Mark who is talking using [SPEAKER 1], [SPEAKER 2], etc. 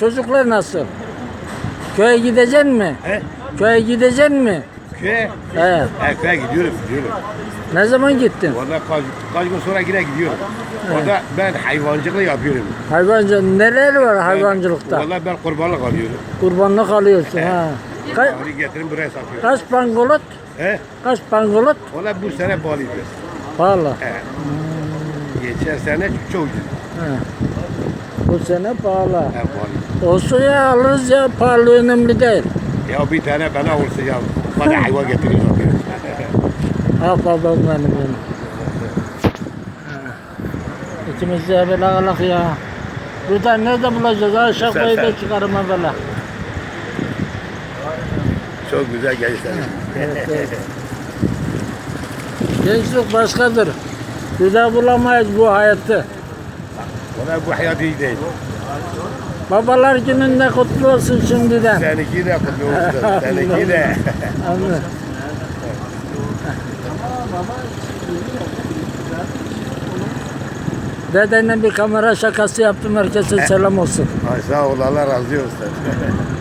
[SPEAKER 1] Çocuklar nasıl? Köye gideceksin mi?
[SPEAKER 2] He?
[SPEAKER 1] Köye gideceksin mi?
[SPEAKER 2] Köye?
[SPEAKER 1] He.
[SPEAKER 2] He, köye gidiyorum, gidiyorum.
[SPEAKER 1] Ne zaman gittin?
[SPEAKER 2] Orada kaç, kaç gün sonra yine gidiyorum. Orada ben hayvancılık yapıyorum.
[SPEAKER 1] Hayvancı neler var hayvancılıkta?
[SPEAKER 2] Valla ben kurbanlık alıyorum.
[SPEAKER 1] Kurbanlık alıyorsun ha. Ka-
[SPEAKER 2] Onu getirin buraya satıyorum.
[SPEAKER 1] kaç pangolot?
[SPEAKER 2] He?
[SPEAKER 1] Kaç pangolot?
[SPEAKER 2] Valla bu sene bağlıydı.
[SPEAKER 1] Pahalı.
[SPEAKER 2] He. Geçen sene çok ucuz.
[SPEAKER 1] Ha. Bu sene pahalı.
[SPEAKER 2] He bağlı.
[SPEAKER 1] Olsun ya alırız ya pahalı önemli değil.
[SPEAKER 2] Ya bir tane bana olsa ya. Bana hayvan getirin yapıyorum.
[SPEAKER 1] Ha babam benim benim. İkimiz de böyle alak ya. Burada nerede bulacağız? Aşağı koyu da çıkarım ha böyle.
[SPEAKER 2] Çok güzel gençler.
[SPEAKER 1] Evet, evet. Gençlik başkadır. Bir daha bulamayız bu hayatı.
[SPEAKER 2] Valla bu hayat iyi değil.
[SPEAKER 1] Babalar gününde kutlu olsun şimdiden.
[SPEAKER 2] Seninki de kutlu olsun. Seninki de.
[SPEAKER 1] Anladım. Dedenin bir kamera şakası yaptım herkese selam olsun.
[SPEAKER 2] Ay sağ ol Allah razı olsun.